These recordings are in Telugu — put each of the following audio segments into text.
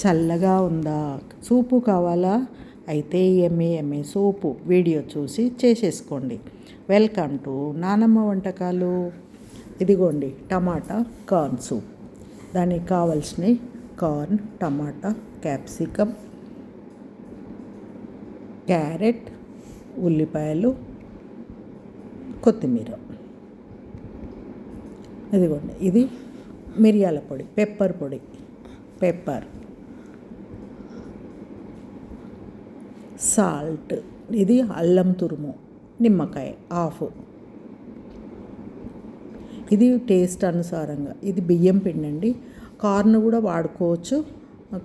చల్లగా ఉందా? సూపు కావాలా? అయితే ఎమ్మె ఎమ్మె సూపు? వీడియో చూసి చేసేసుకోండి. వెల్కమ్ టు నానమ్మ వంటకాలు. ఇదిగోండి టమాటా కార్న్ సూప్. దానికి కావాల్సినవి కార్న్ టమాటా క్యాప్సికమ్ క్యారెట్ ఉల్లిపాయలు కొత్తిమీర. ఇదిగోండి ఇది మిరియాల పొడి పెప్పర్ పొడి. పెప్పర్. సాల్ట్. ఇది అల్లం తురుము నిమ్మకాయ ఆఫ్. ఇది టేస్ట్ అనుసారంగా. ఇది బియ్యం పిండి అండి. కార్న్ కూడా వాడుకోవచ్చు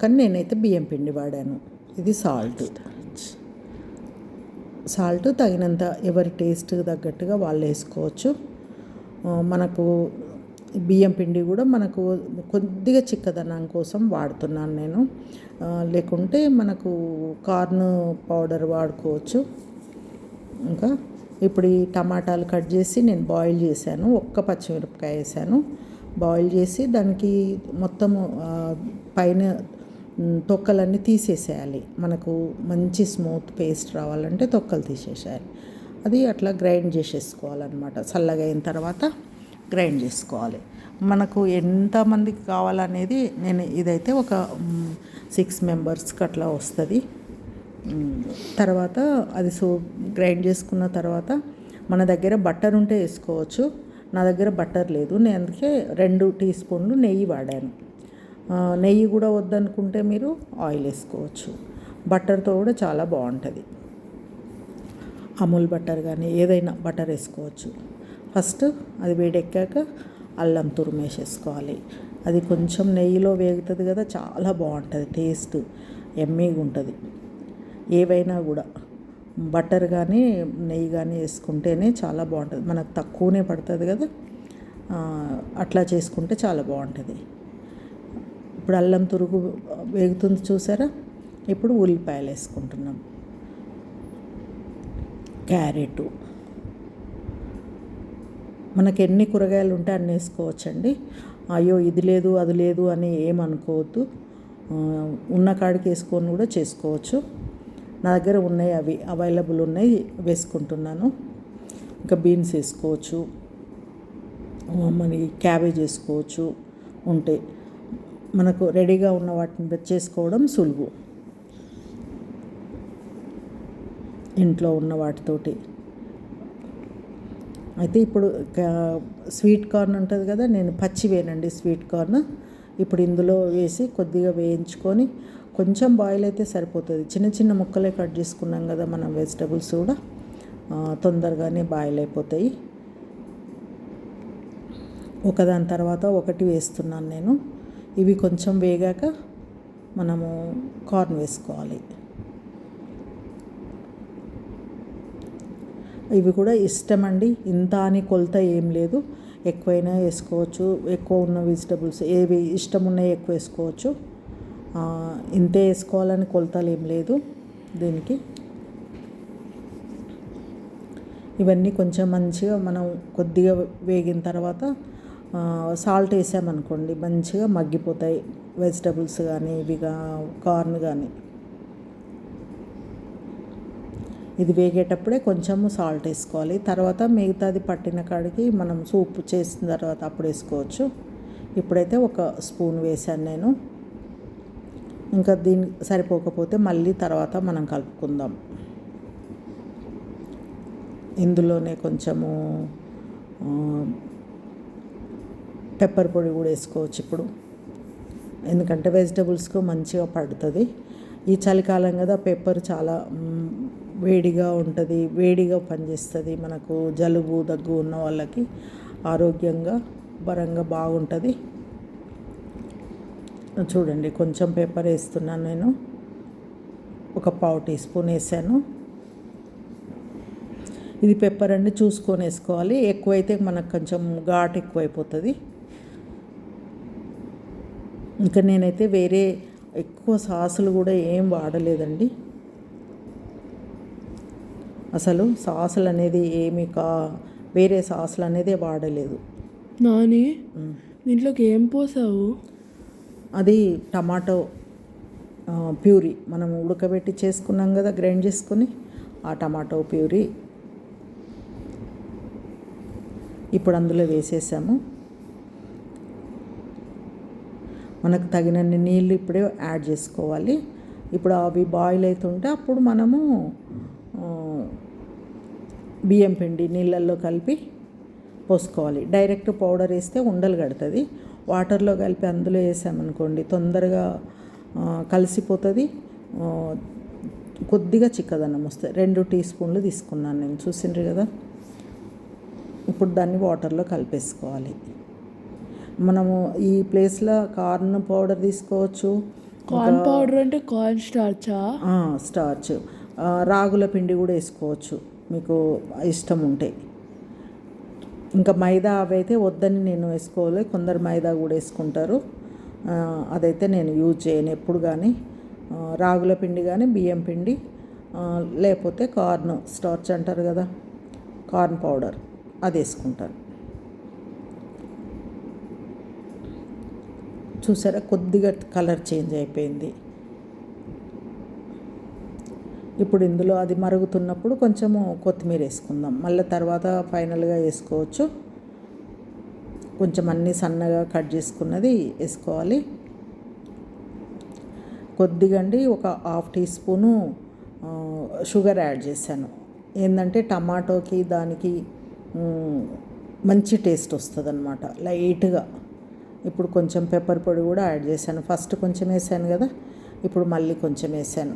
కానీ నేనైతే బియ్యం పిండి వాడాను. ఇది సాల్ట్. సాల్ట్ తగినంత ఎవరి టేస్ట్ తగ్గట్టుగా వాళ్ళు వేసుకోవచ్చు. మనకు బియ్యం పిండి కూడా మనకు కొద్దిగా చిక్కదనం కోసం వాడుతున్నాను నేను. లేకుంటే మనకు కార్న్ పౌడర్ వాడుకోవచ్చు. ఇంకా ఇప్పుడు ఈ టమాటాలు కట్ చేసి నేను బాయిల్ చేశాను. ఒక్క పచ్చిమిరపకాయ వేసాను. బాయిల్ చేసి దానికి మొత్తము పైన తొక్కలన్నీ తీసేసేయాలి. మనకు మంచి స్మూత్ పేస్ట్ రావాలంటే తొక్కలు తీసేసేయాలి. అది అట్లా గ్రైండ్ చేసేసుకోవాలన్నమాట. చల్లగా అయిన తర్వాత గ్రైండ్ చేసుకోవాలి. మనకు ఎంతమందికి కావాలనేది నేను ఇదైతే ఒక సిక్స్ మెంబర్స్కి అట్లా వస్తుంది. తర్వాత అది సో గ్రైండ్ చేసుకున్న తర్వాత మన దగ్గర బట్టర్ ఉంటే వేసుకోవచ్చు. నా దగ్గర బట్టర్ లేదు. నేను అందుకే రెండు టీ స్పూన్లు నెయ్యి వాడాను. నెయ్యి కూడా వద్దనుకుంటే మీరు ఆయిల్ వేసుకోవచ్చు. బట్టర్తో కూడా చాలా బాగుంటుంది. అమూల్ బట్టర్ కానీ ఏదైనా బటర్ వేసుకోవచ్చు. ఫస్ట్ అది వేడెక్కాక అల్లం తురిమేసేసుకోవాలి. అది కొంచెం నెయ్యిలో వేగుతుంది కదా చాలా బాగుంటుంది టేస్ట్ ఎమ్మీగా ఉంటుంది. ఏవైనా కూడా బటర్ కానీ నెయ్యి కానీ వేసుకుంటేనే చాలా బాగుంటుంది. మనకు తక్కువనే పడుతుంది కదా అట్లా చేసుకుంటే చాలా బాగుంటుంది. ఇప్పుడు అల్లం తురుగు వేగుతుంది చూసారా? ఇప్పుడు ఉల్లిపాయలు వేసుకుంటున్నాం. క్యారెట్. మనకి ఎన్ని కూరగాయలు ఉంటే అన్ని వేసుకోవచ్చండి. అయ్యో ఇది లేదు అది లేదు అని ఏమనుకోవద్దు. ఉన్న కాడికి వేసుకొని కూడా చేసుకోవచ్చు. నా దగ్గర ఉన్నాయి అవి అవైలబుల్ ఉన్నాయి వేసుకుంటున్నాను. ఇంకా బీన్స్ వేసుకోవచ్చు. మనకి క్యాబేజ్ వేసుకోవచ్చు. ఉంటే మనకు రెడీగా ఉన్న వాటిని చేసుకోవడం సులువు. ఇంట్లో ఉన్న వాటితోటి. అయితే ఇప్పుడు స్వీట్ కార్న్ ఉంటుంది కదా నేను పచ్చి వేయనండి స్వీట్ కార్న్. ఇప్పుడు ఇందులో వేసి కొద్దిగా వేయించుకొని కొంచెం బాయిల్ అయితే సరిపోతుంది. చిన్న చిన్న ముక్కలే కట్ చేసుకున్నాం కదా మనం వెజిటబుల్స్ కూడా. తొందరగానే బాయిల్ అయిపోతాయి. ఒకదాని తర్వాత ఒకటి వేస్తున్నాను నేను. ఇవి కొంచెం వేగాక మనము కార్న్ వేసుకోవాలి. ఇవి కూడా ఇష్టం అండి ఇంత అని కొలత ఏం లేదు. ఎక్కువైనా వేసుకోవచ్చు. ఎక్కువ ఉన్న వెజిటబుల్స్ ఏవి ఇష్టం ఉన్నాయి ఎక్కువ వేసుకోవచ్చు. ఇంతే వేసుకోవాలని కొలతలు ఏం లేదు దీనికి. ఇవన్నీ కొంచెం మంచిగా మనం కొద్దిగా వేగిన తర్వాత సాల్ట్ వేసామనుకోండి మంచిగా మగ్గిపోతాయి. వెజిటబుల్స్ కానీ ఇవి కార్న్ కానీ ఇది వేగేటప్పుడే కొంచెము సాల్ట్ వేసుకోవాలి. తర్వాత మిగతాది పట్టిన కాడికి మనం సూప్ చేసిన తర్వాత అప్పుడు వేసుకోవచ్చు. ఇప్పుడైతే ఒక స్పూన్ వేసాను నేను. ఇంకా దీని సరిపోకపోతే మళ్ళీ తర్వాత మనం కలుపుకుందాం. ఇందులోనే కొంచెము పెప్పర్ పొడి కూడా వేసుకోవచ్చు ఇప్పుడు. ఎందుకంటే వెజిటబుల్స్కు మంచిగా పడుతుంది. ఈ చలికాలం కదా పెప్పర్ చాలా వేడిగా ఉంటుంది వేడిగా పనిచేస్తుంది. మనకు జలుబు దగ్గు ఉన్న వాళ్ళకి ఆరోగ్యంగా బరంగా బాగుంటుంది. చూడండి కొంచెం పెప్పర్ వేస్తున్నాను నేను. ఒక పావు టీ స్పూన్ వేసాను. ఇది పెప్పర్ అండి చూసుకొని వేసుకోవాలి. ఎక్కువైతే మనకు కొంచెం ఘాట్ ఎక్కువైపోతుంది. ఇంకా నేనైతే వేరే ఎక్కువ సాసులు కూడా ఏం వాడలేదండి. అసలు సాసులు అనేది ఏమి కా వేరే సాసులు అనేది వాడలేదు. నాని దీంట్లోకి ఏం పోసావు? అది టమాటో ప్యూరీ. మనం ఉడకబెట్టి చేసుకున్నాం కదా గ్రైండ్ చేసుకొని ఆ టమాటో ప్యూరీ ఇప్పుడు అందులో వేసేసాము. మనకు తగినన్ని నీళ్ళు ఇప్పుడే యాడ్ చేసుకోవాలి. ఇప్పుడు అవి బాయిల్ అవుతుంటే అప్పుడు మనము బియ్యం పిండి నీళ్ళల్లో కలిపి పోసుకోవాలి. డైరెక్ట్ పౌడర్ వేస్తే ఉండలు కడుతుంది. వాటర్లో కలిపి అందులో వేసామనుకోండి తొందరగా కలిసిపోతుంది. కొద్దిగా చిక్కదనం వస్తుంది. రెండు టీ స్పూన్లు తీసుకున్నాను నేను. చూసిండ్రు కదా? ఇప్పుడు దాన్ని వాటర్లో కలిపేసుకోవాలి. మనము ఈ ప్లేస్లో కార్న్ పౌడర్ తీసుకోవచ్చు. కార్న్ పౌడర్ అంటే కార్న్ స్టార్చా? స్టార్చ్. రాగుల పిండి కూడా వేసుకోవచ్చు. మీకు ఇష్టం ఉంటే. ఇంకా మైదా అవైతే వద్దని నేను వేసుకోవాలి కొందరు మైదా కూడా వేసుకుంటారు. అదైతే నేను యూజ్ చేయను ఎప్పుడు కానీ రాగుల పిండి కానీ బియ్యం పిండి లేకపోతే కార్న్ స్టార్చ్ అంటారు కదా కార్న్ పౌడర్ అది వేసుకుంటాను. చూసారా? కొద్దిగా కలర్ చేంజ్ అయిపోయింది. ఇప్పుడు ఇందులో అది మరుగుతున్నప్పుడు కొంచెము కొత్తిమీర వేసుకుందాం. మళ్ళీ తర్వాత ఫైనల్గా వేసుకోవచ్చు. కొంచెం అన్నీ సన్నగా కట్ చేసుకున్నది వేసుకోవాలి. కొద్దిగా అండి ఒక half teaspoon sugar add చేశాను. ఏంటంటే టమాటోకి దానికి మంచి టేస్ట్ వస్తుంది అనమాట లైట్గా. ఇప్పుడు కొంచెం పెప్పర్ పొడి కూడా యాడ్ చేశాను. ఫస్ట్ కొంచెం వేసాను కదా ఇప్పుడు మళ్ళీ కొంచెం వేసాను.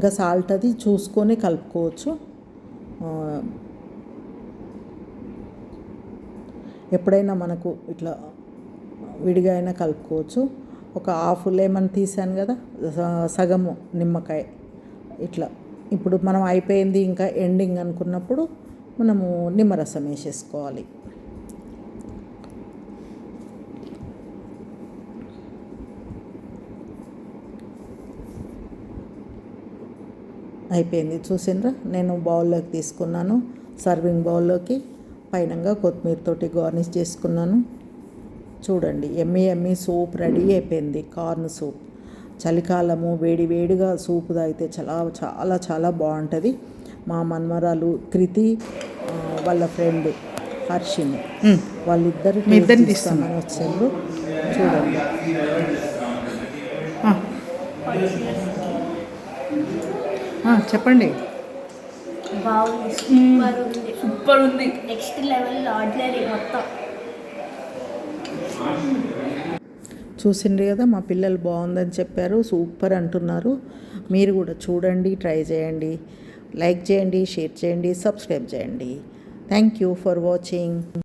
ఇంకా సాల్ట్ అది చూసుకొని కలుపుకోవచ్చు. ఎప్పుడైనా మనకు ఇట్లా విడిగా అయినా కలుపుకోవచ్చు. ఒక హాఫ్ లెమన్ తీసాను కదా స- సగము నిమ్మకాయ. ఇట్లా ఇప్పుడు మనం అయిపోయింది ఇంకా ఎండింగ్ అనుకున్నప్పుడు మనము నిమ్మరసం వేసేసుకోవాలి. అయిపోయింది. చూసిండ్రా? నేను బౌల్లోకి తీసుకున్నాను. సర్వింగ్ బౌల్లోకి పైనంగా కొత్తిమీరతోటి గార్నిష్ చేసుకున్నాను. చూడండి ఎమ్మి ఎమ్మి సూప్ రెడీ అయిపోయింది. Corn soup. చలికాలము వేడి వేడిగా సూప్ తాగితే చాలా చాలా చాలా బాగుంటుంది. మా మన్మరాలు కృతి వాళ్ళ ఫ్రెండ్ హర్షిని వాళ్ళిద్దరు ఇస్తామని వచ్చారు. చూడండి. చెప్పండి. బాగుంది సూపర్ ఉంది సూపర్ ఉంది నెక్స్ట్ లెవెల్ ఆర్డినరీ మొత్తం. చూసిండ్రు కదా మా పిల్లలు బాగుందని చెప్పారు సూపర్ అంటున్నారు. మీరు కూడా చూడండి ట్రై చేయండి లైక్ చేయండి షేర్ చేయండి సబ్స్క్రైబ్ చేయండి. Thank you for watching